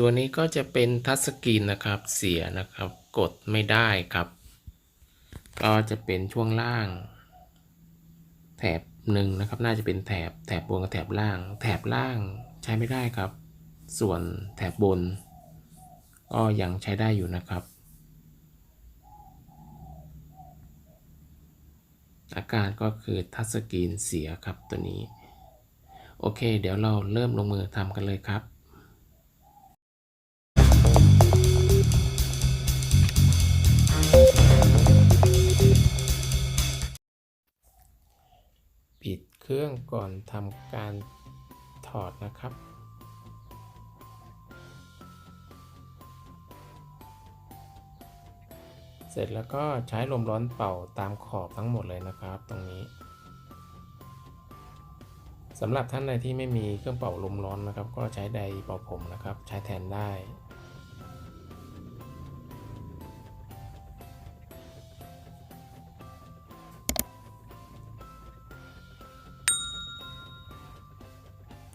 ตัวนี้ก็จะเป็นทัชสกรีนนะครับเสียนะครับกดไม่ได้ครับ ก็จะเป็นช่วงล่าง แถบหนึ่งนะครับน่าจะเป็นแถบแถบบนกับแถบล่าง แถบล่างใช้ไม่ได้ครับ ส่วนแถบบน ก็ยังใช้ได้อยู่นะครับ อาการก็คือทัชสกรีนเสียครับตัวนี้ โอเค เดี๋ยวเราเริ่มลงมือทำกันเลยครับ ปิดเครื่องก่อนทำการถอดนะครับ เสร็จแล้วก็ใช้ลมร้อนเป่าตามขอบทั้งหมดเลยนะครับตรงนี้สำหรับท่านใดที่ไม่มีเครื่องเป่าลมร้อนนะครับ ก็ใช้ไดเป่าผมนะครับ ใช้แทนได้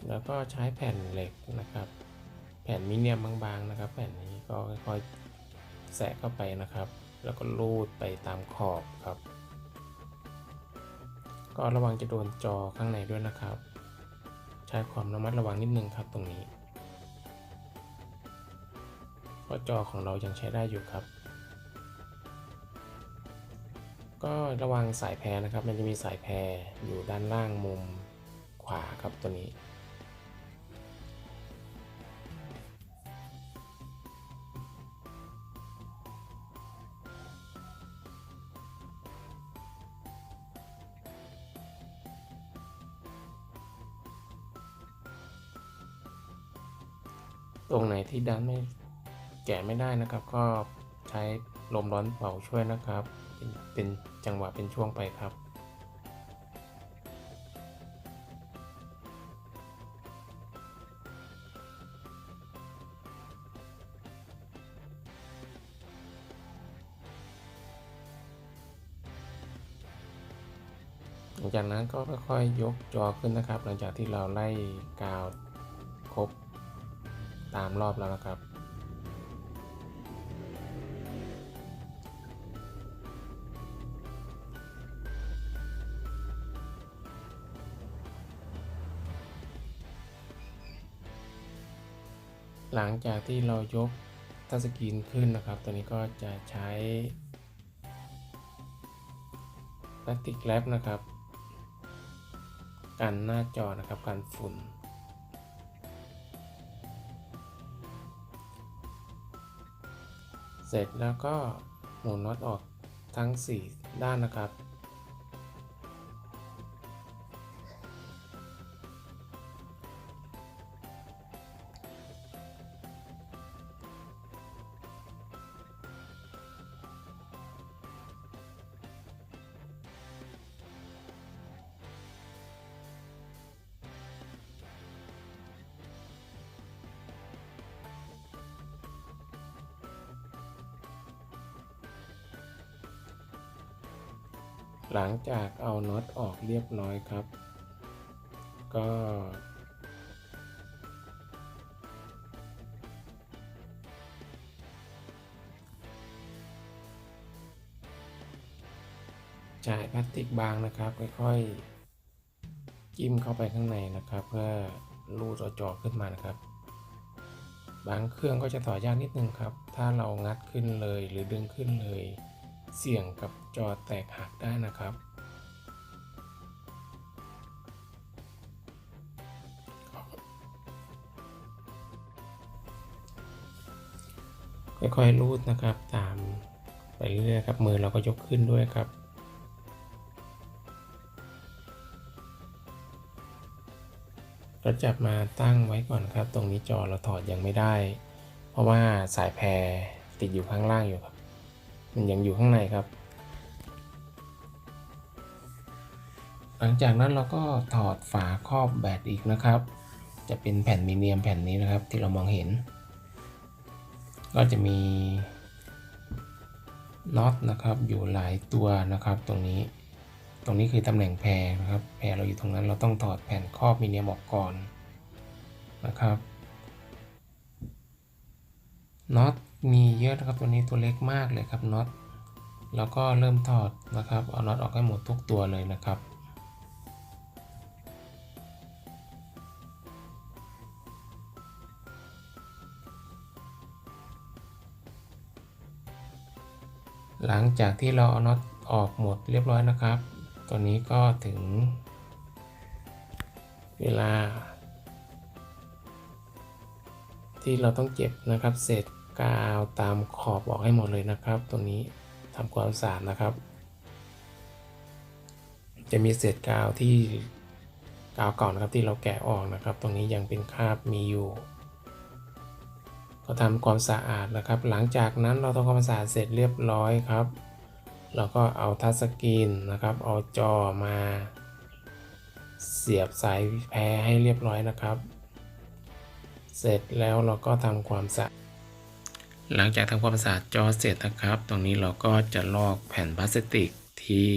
แล้วก็ใช้แผ่นเหล็กนะครับ แผ่นมิเนียมบางๆนะครับ แผ่นนี้ก็ค่อยๆแสะเข้าไปนะครับ แล้วก็ลูดไปตามขอบครับ ก็ระวังจะโดนจอข้างในด้วยนะครับ ใช้ความระมัดระวังนิดนึงครับตรงนี้เพราะจอของเรายังใช้ได้อยู่ครับ ก็ระวังสายแพรนะครับ มันจะมีสายแพรอยู่ด้านล่างมุมขวาครับตัวนี้ ตรงไหนที่ดันไม่แกะไม่ได้นะครับ ก็ใช้ลมร้อนเป่าช่วยนะครับเป็นเป็นจังหวะเป็นช่วงไปครับ หลังจากนั้นก็ค่อยๆยกจอขึ้นนะครับ หลังจากที่เราไล่กาวครบ ตามรอบแล้วนะครับ หลังจากที่เรายกทัชสกรีนขึ้นนะครับ ตัวนี้ก็จะใช้พลาสติกแรปนะครับ กันหน้าจอนะครับ กันฝุ่น เสร็จแล้วก็หมุนน็อตออกทั้ง 4 ด้านนะครับ หลังจากเอาน็อตออกเรียบร้อยครับ ก็ จ่ายพลาสติกบางนะครับ ค่อยๆจิ้มเข้าไปข้างในนะครับ เพื่อรูดเอจอขึ้นมานะครับ บางเครื่องก็จะต่อยากนิดนึงครับ ถ้าเรางัดขึ้นเลยหรือดึงขึ้นเลย เสี่ยงกับจอแตกหักได้นะครับ ค่อยๆรูดนะครับตามไปเรื่อยๆครับมือเราก็ยกขึ้นด้วยครับก็จับมาตั้งไว้ก่อนครับ ตรงนี้จอเราถอดยังไม่ได้ เพราะว่าสายแพรติดอยู่ข้างล่างอยู่ครับ มันยังอยู่ข้างในครับ หลังจากนั้นเราก็ถอดฝาครอบแบตอีกนะครับ จะเป็นแผ่นมีเนียมแผ่นนี้นะครับที่เรามองเห็น ก็จะมีน็อตนะครับอยู่หลายตัวนะครับตรงนี้ ตรงนี้คือตำแหน่งแพรนะครับ แพรเราอยู่ตรงนั้นเราต้องถอดแผ่นครอบมีเนียมออกก่อนนะครับน็อต มีเยอะนะครับตัวนี้ตัวเล็กมากเลยครับน็อตแล้วก็เริ่มถอดนะครับเอาน็อตออกให้หมดทุกตัวเลยนะครับ หลังจากที่เราเอาน็อตออกหมดเรียบร้อยนะครับ ตัวนี้ก็ถึง เวลา ที่เราต้องเก็บนะครับเศษ กาวตามขอบออกให้หมดเลยนะครับตัวนี้ทำความสะอาดนะครับ จะมีเศษกาวที่กาวเก่านะครับที่เราแกะออกนะครับ ตรงนี้ยังเป็นคราบมีอยู่ ก็ทำความสะอาดนะครับ หลังจากนั้นเราทำความสะอาดเสร็จเรียบร้อยครับเราก็เอาทัชสกรีนนะครับ เอาจอมา เสียบสายแพรให้เรียบร้อยนะครับ เสร็จแล้วเราก็ทำความสะอาด หลังจากทำความสะอาดจอเสร็จนะครับ ตรงนี้เราก็จะลอกแผ่นพลาสติกที่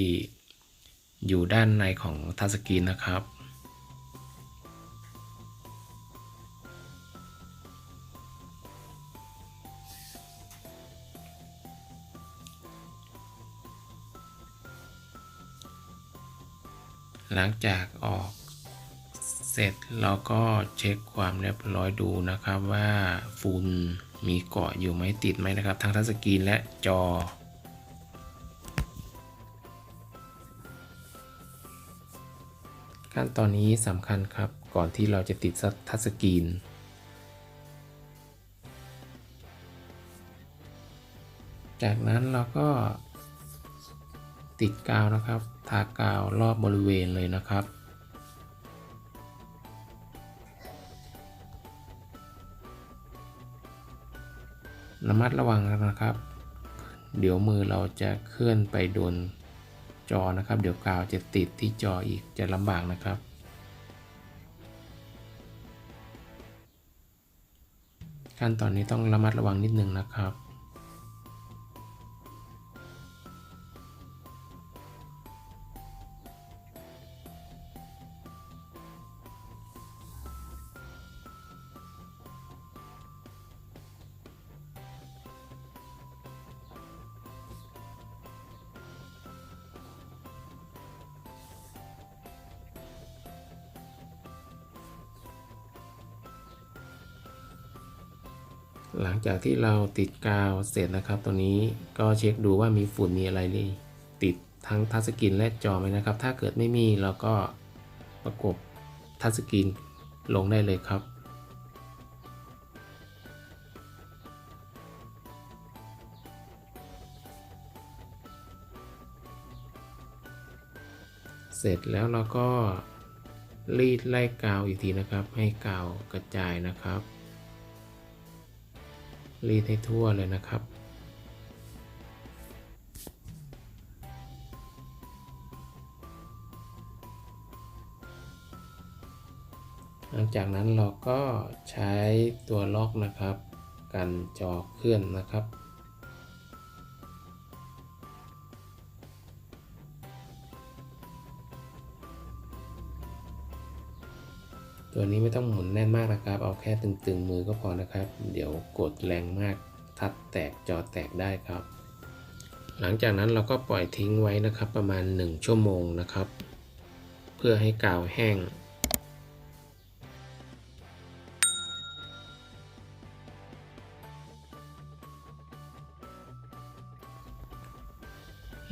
อยู่ด้านในของทัชสกรีนนะครับ หลังจากออกเสร็จเราก็เช็คความเรียบร้อยดูนะครับว่าฝุ่น มีเกาะอยู่ไหมติดไหมนะครับทั้งทัชสกรีนและจอ ขั้นตอนนี้สำคัญครับก่อนที่เราจะติดทัชสกรีนจากนั้นเราก็ติดกาวนะครับ ทากาวรอบบริเวณเลยนะครับ ระมัดระวังนะครับ เดี๋ยวมือเราจะเคลื่อนไปโดนจอนะครับ เดี๋ยวกาวจะติดที่จออีกจะลำบากนะครับขั้นตอนนี้ต้องระมัดระวังนิดนึงนะครับ หลังจากที่เราติดกาวเสร็จนะครับ ตัวนี้ก็เช็คดูว่ามีฝุ่นมีอะไรเลยติดทั้งทัชสกรีนและจอไหมนะครับ ถ้าเกิดไม่มีเราก็ประกบทัชสกรีนลงได้เลยครับเสร็จแล้วเราก็รีดไล่กาวอีกทีนะครับ ให้กาวกระจายนะครับ รีดให้ทั่วเลยนะครับ หลังจากนั้นเราก็ใช้ตัวล็อกนะครับ กันจอเคลื่อนนะครับ ตัวนี้ไม่ต้องหมุนแน่นมากนะครับ เอาแค่ตึงๆมือก็พอนะครับ เดี๋ยวกดแรงมาก ทัดแตกจอแตกได้ครับ หลังจากนั้นเราก็ปล่อยทิ้งไว้นะครับประมาณ 1 ชั่วโมงนะครับ เพื่อให้กาวแห้ง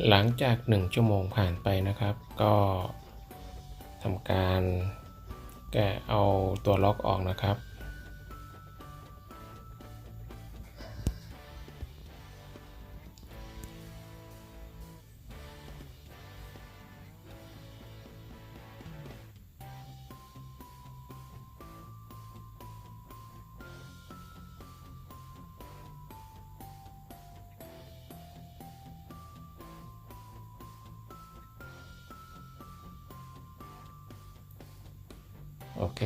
หลังจาก 1 ชั่วโมงผ่านไปนะครับ ก็ทำการ แกะเอาตัวล็อกออกนะครับ โอเค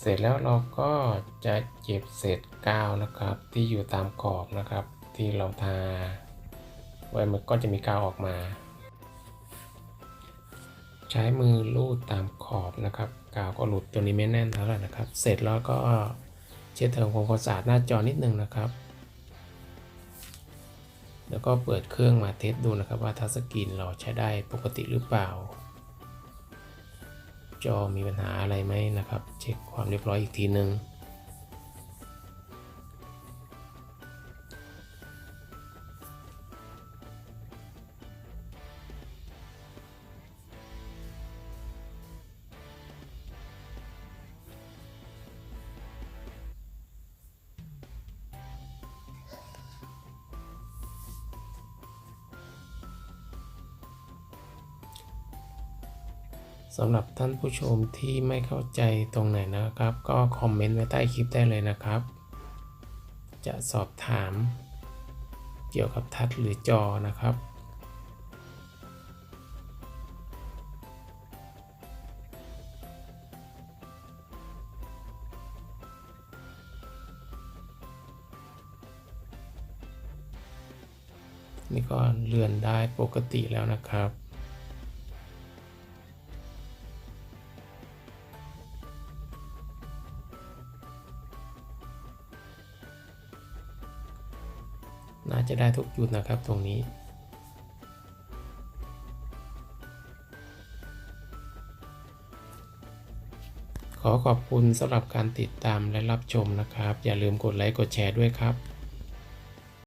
เสร็จแล้วเราก็จะเก็บเศษกาวนะครับ ที่อยู่ตามขอบนะครับ ที่เราทา ไว้มันก็จะมีกาวออกมา ใช้มือลูดตามขอบนะครับ กาวก็หลุดตัวนี้ไม่แน่นเท่าไหร่นะครับ เสร็จแล้วก็เช็ดทำความสะอาดหน้าจอนิดนึงนะครับ แล้วก็เปิดเครื่องมาเทสดูนะครับว่าทัชสกรีนเราใช้ได้ปกติหรือเปล่า จอมีปัญหาอะไรไหมนะครับ เช็คความเรียบร้อยอีกทีหนึ่ง สำหรับท่านผู้ชมที่ไม่เข้าใจตรงไหนนะครับ ก็คอมเมนต์ไว้ใต้คลิปได้เลยนะครับ จะสอบถาม เกี่ยวกับทัชหรือจอนะครับ นี่ก็เลื่อนได้ปกติแล้วนะครับ น่าจะได้ทุกจุดนะครับตรงนี้ ขอขอบคุณสำหรับการติดตามและรับชมนะครับ อย่าลืมกดไลค์กดแชร์ด้วยครับ